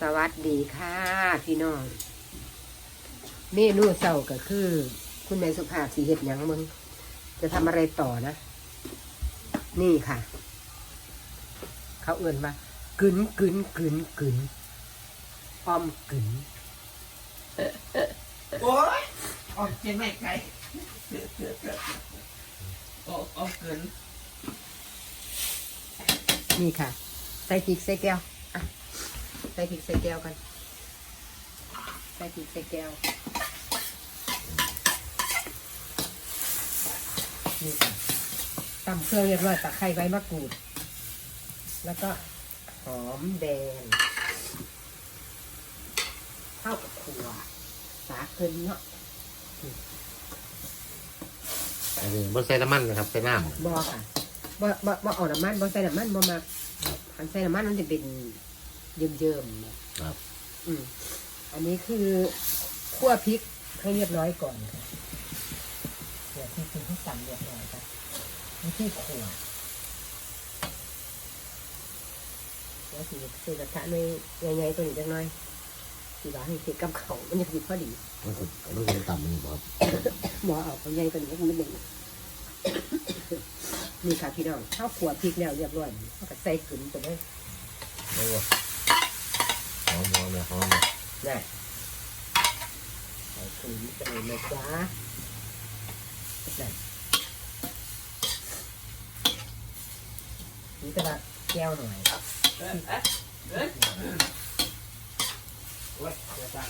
สวัสดีค่ะ พี่น้องเมนูเช้าก็คือ คุณแม่สุภาพสีเห็ดหยังมึง จะทำอะไรต่อนะ นี่ค่ะ เขาเอื่นว่ากึนกึนกึนกึนออมกึนโอ้ยออกเชียงใหม่ไกลออกออกเกิน นี่ค่ะ ใส่พริกใส่แก้วอะใส่พริกใส่แก้วกัน ใส่พริกใส่แก้ว นี่ค่ะตำเครื่องเรียบร้อยตะไคร้ใบมะกรูด แล้วก็หอมแดงข้าวกับขัวสาเกินเนาะอันนี้บ่ใส่น้ำมันนะครับใส่น้ำ บอค่ะบ่บ่บ่เอาน้ำมันบ่ใส่น้ำมันบ่มาคันใส่น้ำมันมันจะเป็น เยิ้มๆนะครับ อืมอันนี้คือคั่วพริกให้เรียบร้อยก่อนค่ะเดี๋ยวที่คือที่สั่เรียบร้อยค่ะนี่ที่ขัวแล้วสิใส่กระทะในใหญ่ๆตัวนี้จังหน่อยสีว่าให้เผ็ดกับเขาวมันจะผิดพอดีมันคือมันคือต่ำมันบ่ครับหมอเอาเอาใหญ่ตัวนี้มันเป็นนี่ค่ะพี่น้องข้าวขัวพริกแล้วเรียบร้อยเขาก็ใส่กึ่นไปเลยไม่ว่าหอมหอมเลยหอมเลยได้ใส่กึ่นไปเลยนะจ๊ะนั่นนี่ก็ละแก้วหน่อยเอ้ยเอ้ยเอ้ยโอ้ยเดี๋ยวจ้ะ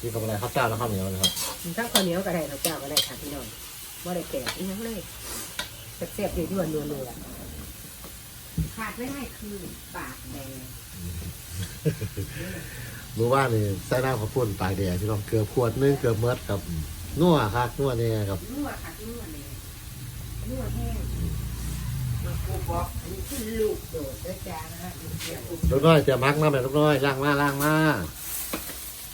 ที่กับอะไรข้าวเจ้าแล้วข้าวเหนียวนะครับมีข้าวข้าวเหนียวก็ได้ข้าวเจ้าก็ได้ค่ะพี่น้องว่าได้แก่อีกทั้งเลยเสียบๆอยู่ที่วันนัวเรือ ขาดไม่ได้คือปากแดงรู้ว่านี่ใส่น้ำข้าวปุ้นปลายแดงที่ต้องเกลือขวดนึงเกลือเมดกับนัวครับนัวเนี่ยครับนวดค่ะนวดเลยนวดแห้งกูบอกอันนี้คือลูกโดดด้วยจ้านะฮะลูกเดียวลูกน้อยเตรียมพักมาแบบลูกน้อยล้างมาล้างมา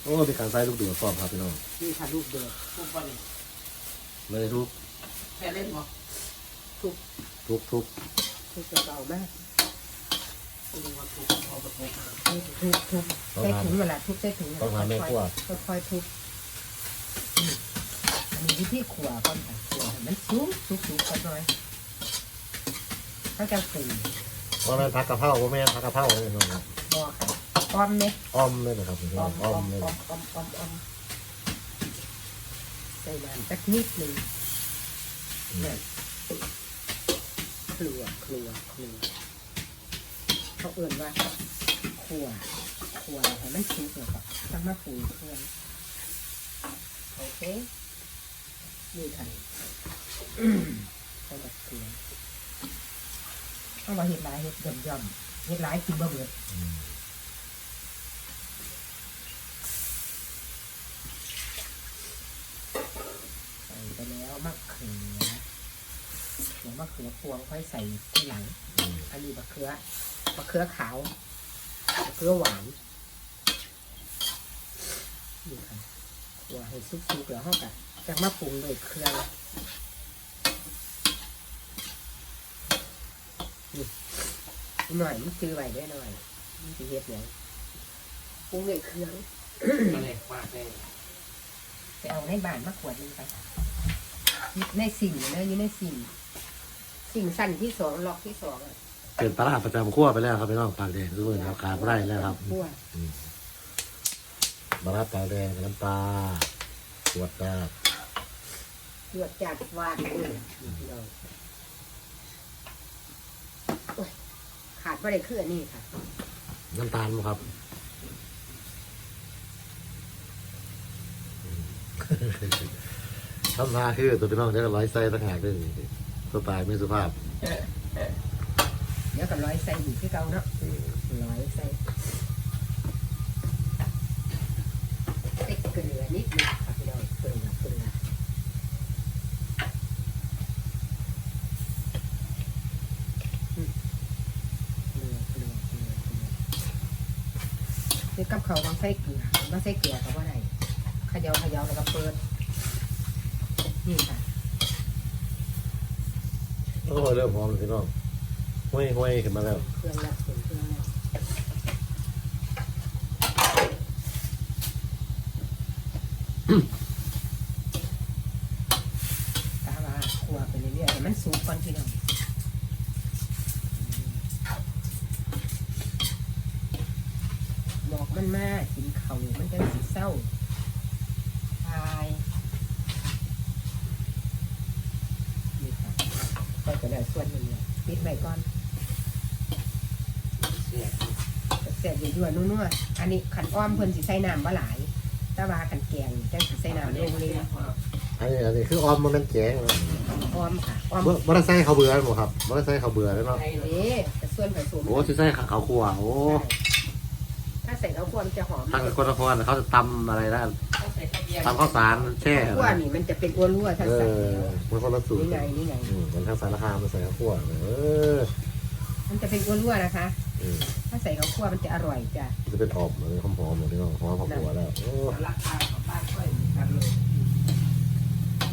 โอ้มีการใส่ลูกเดือดพร้อมครับพี่น้องนี่ค่ะลูกโดดกูบอกนี่เลยทุบแค่เล่นบอกทุบทุบทุกเบาๆมากกูว่าถูกเอาไปถูกทุบทุบใส่ถุงเวลาทุบใส่ถุงต้องทำแม่ครัวค่อยๆทุบอันนี้วิธีขวก่อนค่ะขวให้มันสูงสูงสูงก่อนหน่อยถ้าจะตีเพราะนั้นผักกะเพราพ่อแม่นผักกะเพราเลยน้องครับบอค่ะอ้อมเนี่ยอ้อมเลยนะครับพี่น้อ้อมอ้อ้อมมเลยอ้อมอ้อมอ้อมอ้อมใส่น้ำสักนิดหนึ่ง เนั่น ครัวครัวครัวเขาเอื่นว่าครัวครัวให้มันสุกแล้วก็ต้องมาปรุงเครื่องโอเคนี่ค่ะอืมใส่แบบเกลือเอามาเห็ดหลายเห็ดย่อมย่อมเห็ดหลายกินบะเบิด อืม ใส่ไปแล้วมะเขือเดี๋ยวมะเขือพวงค่อยใส่ทีหลังอืมอันนี้มะเขือมะเขือขาวมะเขือหวานนี่ค่ะขัวให้ซุกๆแล้วเขากะจะมาปรุงด้วยเครื่องนี่หน่อยมันซื้อไว้ได้หน่อยมันสิเฮ็ดหยังปรุงด้วยเครื่องอะไรปากเลยไปเอาในบ้านมาขวดหนึงไปในสิ่งนะอยู่ในสิ่ง สิ่งสั้นที่สองล็อกที่สองอะเป็นปลาร้าประจำขั้วไปแล้วครับพี่น้องปากแดงทุกคนครับการไร่แล้วครับขั้วปลาร้าปลาแดงกับน้ำปลาขวดแรกหยวดจัดวาดเลยพี่น้องโอ้ยขาดว่าได้คืออันนี้ค่ะ น้ำตาลบ่ครับทำท่าคือตัวพี่น้องจะร้อยไส้ต่างหากด้วยนี่ ตัวตายไม่สุภาพเดี๋ยวกับร้อยใส่อีกที่เก่าเนาะร้อยใส่ใส่เกลือนิดนึงค่ะพี่น้องเกลือเกลืออืมเกลือเกลือเกลือเกลือคือกับเขาวต้องใส่เกลือไม่ใส่เกลือเขาว่าไหนขยาเขยาแล้วก็เปิดนี่ค่ะ อ้เริ่มหอมแล้วพี่น้องห้อยห้อยขึ้นมาแล้วเครื่องล้วเครื่องแล้ตาว่าขัวไปเรื่อยๆให้มันสุกก่อนพี่น้องบอกมันมากินเข่ามันจะสีเศร้า ก็จะได้ส่วนหนึ่งเลยปิดไว้ก่อนเสียแซ่บอยู่ด้วยนัวๆอันนี้ขันอ้อมเพิ่นสิใส่น้ำบ่หลาย แต่ว่าขันแกงจังสิใส่น้ำเร็วเลยอันนี้อันนี้คือออมมันเป็นแกงนะอ้อมค่ะอ้อมบ่บ่ได้ใส่ข้าวเบื่อหมดครับบ่ได้ใส่ข้าวเบื่อแล้วเนาะไอ้เด้แต่ส่วนผสมโอ้สิใส่ข้าวคั่วโอ้ ถ้าใส่ข้าวคั่วมันจะหอม ทางคนนครเขาจะตำอะไรนะ ต้องใส่ข้าวเบียร์ตำข้าวสารแช่ข้าวคั่วนี่มันจะเป็นอ้วนรั่วถ้าเอใส่อมันคนละสูตรนี่ไงนี่ไงอืมมันทางสารคามมันใส่ข้าวคั่วเออมันจะเป็นอ้วนรั่วนะคะ อืมถ้าใส่ข้าวคั่วมันจะอร่อยจ้ะจะเป็นออมเลยหอมๆหมดเลยเนาะหอมข้าวคั่วแล้วโอ้ราคาของบ้านค่อยกันเลย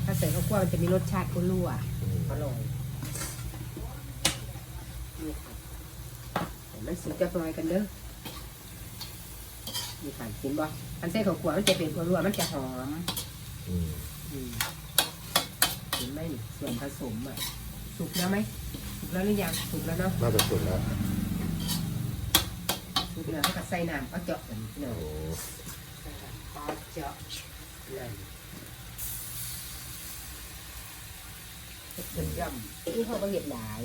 ถ้าใส่ข้าวคั่วมันจะมีรสชาติอ้วนรั่วอืมอร่อยนี่ค่ะเห็นมันสุกจะลอยกันเด้อ นี่ค่ะกินบ่อันใส่ข้าวคั่วมันจะเป็นอ้วนรั่วมันจะหอมอืมอืมเห็นไหมนี่ส่วนผสมอะสุกแล้วไหมสุกแล้วหรือยังสุกแล้วเนาะน่าจะสุดแล้วสุกแล้วเขาก็ใส่น้ำเอาเจาะกันเนาะโอ้เอาเจาะนั่นเฮ็ดเป็นย่ำนี่เขาก็เห็ดหลาย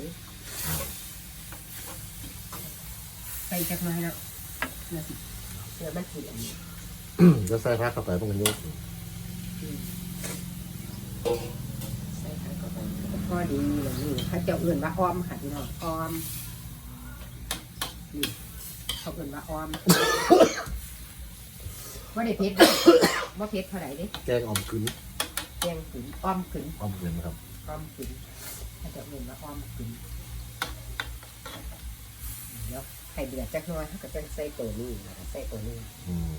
ใส่จักหน่อยเนาะเนื้อสิ เนื้อมันสีอันนี้จะใส่ผักเข้าไปพวกนี้ใส่ทางเข้าไปพอดีอย่างนี้เขาเจ้าเอื่นว่าอ้อมค่ะพี่น้องอ้อมนี่เขาเอื่นว่าอ้อมว่าได้เพชรว่าเพชรเท่าไหร่เด้แกงออมกึนแกงขึ้นอ้อมขึ้นออมกึนครับอ้อมขึ้นเขาเจ้าเอื่นว่าอ้อมขึ้นเดี๋ยว ไข่เดือดจักหน้อยเขาก็จะใส่ตัวนี้นะคะใส่ตัวนี้อืม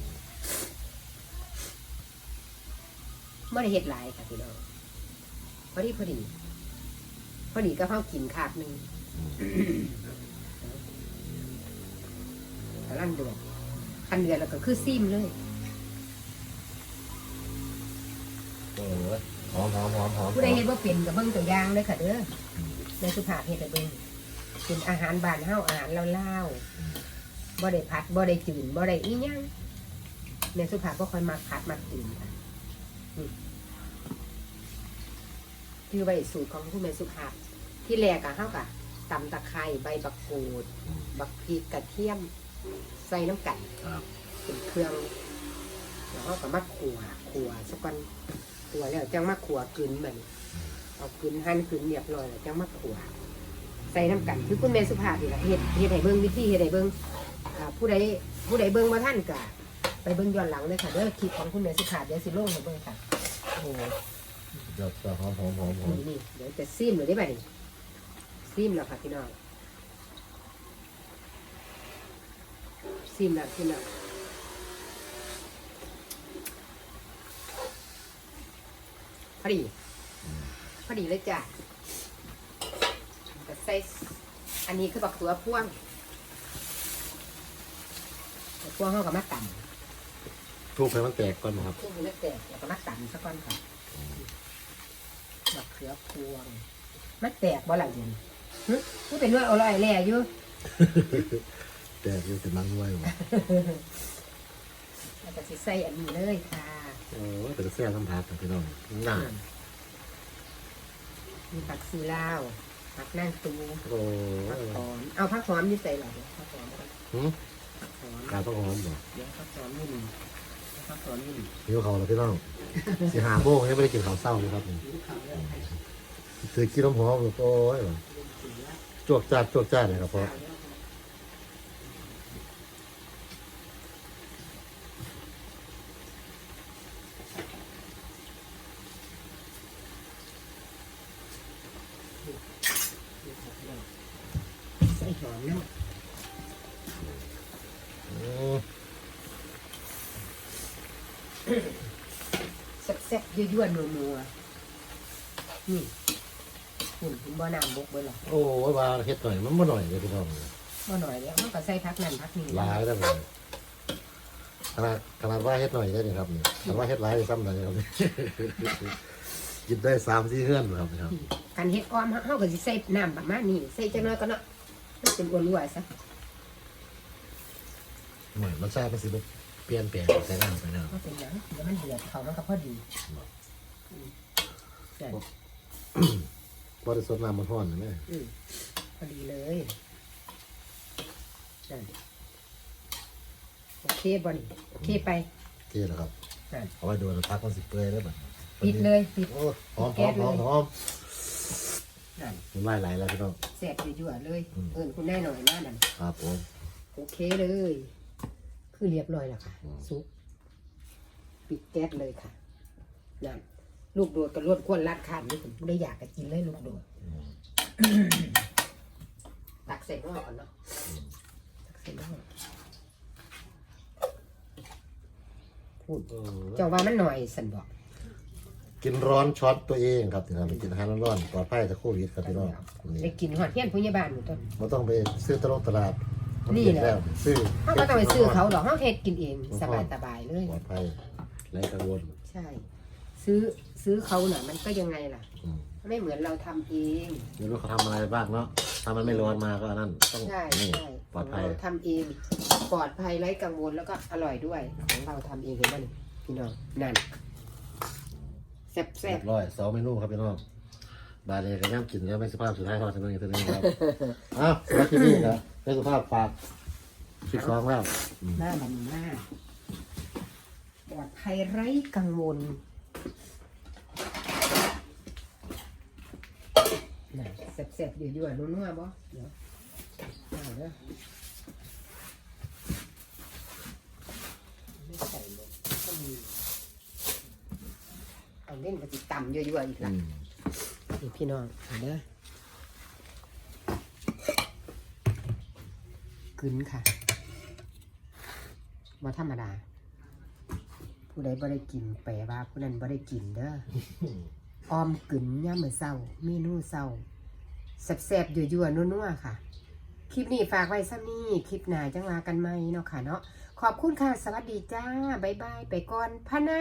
ไม่ได้เห็ดหลายค่ะพี่น้องพอดีพอดีพอดีก็เข้ากินขาดหนึ่งกำลังเดือดคันเดือดแล้วก็คือซิมเลยเออหอมหอมหอมหอมผู้ใดเห็นว่าเป็นกับเบิ้งตัวอย่างเลยค่ะเด้อในสุภาพเฮ็ดให้เบิ้ง เป็นอาหารบ้านเฮาอาหารลาวๆบ่ได้ผัดบ่ได้จืดบ่ได้อีหยังในสุภาพบ่ค่อยมักผัดมักจืดค่ะนี่คือใบสูตรของผู้แม่สุภาพ ที่แรกอะเฮากะตำตะไคร้ใบบักกูด บักพริกกระเทียม ใส่น้ำกันครับเป็นเครื่องแล้วเราก็มาขัวขัวสักวันขัวแล้วจังมาขัวกลืนมันเอากลืนหั่นกลืนเรียบร้อยแล้วจังมาขัวใส่น้ำกัน คือคุณแม่สุภาพนี่แหละเฮ็ดเฮ็ดให้เบิ่งวิธีเฮ็ดให้เบิ่งอ่าผู้ใดผู้ใดเบิ่งมาท่านกะไปเบิ่งย้อนหลังเลยค่ะเด้อคลิปของคุณแม่สุภาพเดี๋ยวสิลงให้เบิ่งค่ะโอ้โหเดี๋ยวจะหอมหอมหอมหอมนี่นี่เดี๋ยวจะซิมเลยได้ไหมนี่ซิมแล้วค่ะพี่น้องซิมแล้วซิมแล้วพอดีพอดีเลยจ้ะแต่ ใส่อันนี้คือบักตัวพ่วงบักพ่วงเขากับมะตันทุบให้มันแตกก่อนครับพุ่งเล็กแต่แล้วก็มะตันสักก้อนค่ะบักเขือพวงมันแตกบ่หลังเดือนหึมันเป็นว่าอร่อยแหล่อยู่แตกอยู่เป็นมังด้วยว่ะแล้วก็สิใส่อันนี้เลยค่ะโอ้ยเป็นเสื้อน้ำผักครับพี่น้องน่า มีผักซีลาว ผักนั่งตูโอ้ผักยหอมเอาผักหอมนี่ใส่หรอเดี๋ยวผักหอมก่อนหืมผักหอมกาต้องหอมบ่เดี๋ยวผักหอมนี่หนึ่งผักหอมนี่หนึ่งหิวเขาแล้วพี่น้องสิหาโมงยังไม่ได้กินข้าวเศร้าเลยครับนี่ถือกินน้ำหอมโอ้ยว่ะจวกจ้าดจวกจ้าดเลยครับพ่อ ใส่หอมเนาะ อืม แซ่บๆยั่วๆนัวๆนี่หุ่นคุณบ่น้ำบกเบิ่หรอโอ้ยว่าเฮ็ดหน่อยมันบ่หน่อยเลยพี่น้องบ่หน่อยแล้วมันก็ใส่พักนั่นพักนี้หลายได้เลยขนาดขนาดว่าเฮ็ดหน่อยได้เลยครับนี่ขนาดว่าเฮ็ดหลายซ้ำเลยครับนี่ กินได้สามสี่เฮือนครับครับการเฮ็ดออมเฮาก็สิใส่น้ำประมาณนี้ใส่จังน้อยก็เนาะมันเป็นอ้วนๆซะเหมือนรสชาติมันสิบ เปลี่ยนแปลงใส่น้ำไปแล้วก็เป็นหยังเดี๋ยวมันเดือดเขามันก็พอดีอืมใช่พอได้สดน้ำมันร้อนนะแม่อืมพอดีเลยนั่นโอเคบอนี่โอเคไปโอเคแล้วครับนั่นเอาไว้ดูแล้วพักมันสิเปื่อยได้ป่ะปิดเลยปิดโอ้หอมหอมหอมหอมนั่นน้ำลายไหลแล้วพี่น้องแสบยั่วๆเลยอืมเอินคุณแน่หน่อยนะนั่นครับผม โอเคเลย คือเรียบร้อยแล้วค่ะอืมซุปปิดแก๊สเลยค่ะนั่นลูกโดดกับรวดก้วนลัดขาดนี่ผมไม่ได้อยากจะกินเลยลูกโดดอืมตักใส่หม้อก่อนเนาะตักใส่หม้อพูดเออเจ้าว่ามันหน่อยสันบอกกินร้อนช็อตตัวเองครับถึงทำไปกินอาหารร้อนๆปลอดภัยจากโควิดครับพี่น้องนี่ได้กินหอดเพี้ยนผู้ใหญ่บ้านหนูต้นไม่ต้องไปซื้อตลาดตลาดมั นี่เก็บแหละแล้วซื้อเขาก็ต้องไปซื้อเขาหรอกเขาเฮ็ดกินเองสบายสบายๆเลย ปลอดภัยไร้กังวลใช่ ซื้อซื้อเขาน่ะ มันก็ยังไงล่ะ อืมไม่เหมือนเราทำเอง ไม่รู้เขาทำอะไรบ้างเนาะถ้ามันไม่ร้อนมาก็อันนั่นต้องใช่นี่ใช่ปลอดภัย เราทำเองปลอดภัยไร้กังวลแล้วก็อร่อยด้วยของเราทำเองเห็นไหมนี่พี่น้องนั่นแซ่บแซ่เรีบยบร้อยสองเมนูครับพี่น้อง บาเรกันย่ำกินแล้วไม่สุภาพสุดท้ายทอดสนุกอีกทีนึงครับ อ้าวสำหรับที่นี่ครับ ไม่สุภาพฝากชิดคล้องแล้วอืมหน้าบันหน้าปลอดภัยไร้กังวลน่ะแซ่บๆอยู่ๆนัวๆบ่เดี๋ยวเอาเด้อไม่ใส่เลยก็มีเอาเล่นกระติต่ำเยอะๆอีกอืละมนี่พี่น้องเอาเด้อ กึนค่ะว่าธรรมดา ผู้ใดบ่ได้กินแปลว่าผู้นั้นบ่ได้กินเด้อออมกึนย่ามมื้อเช้าเมนูเช้าแซ่บๆยั่วๆนัวๆค่ะ คลิปนี้ฝากไว้ซ้ำนี้คลิปหน้าจังว่ากันใหม่เนาะค่ะเนาะขอบคุณค่ะ สวัสดีจ้า บ๊ายบาย ไปก่อนพะนะ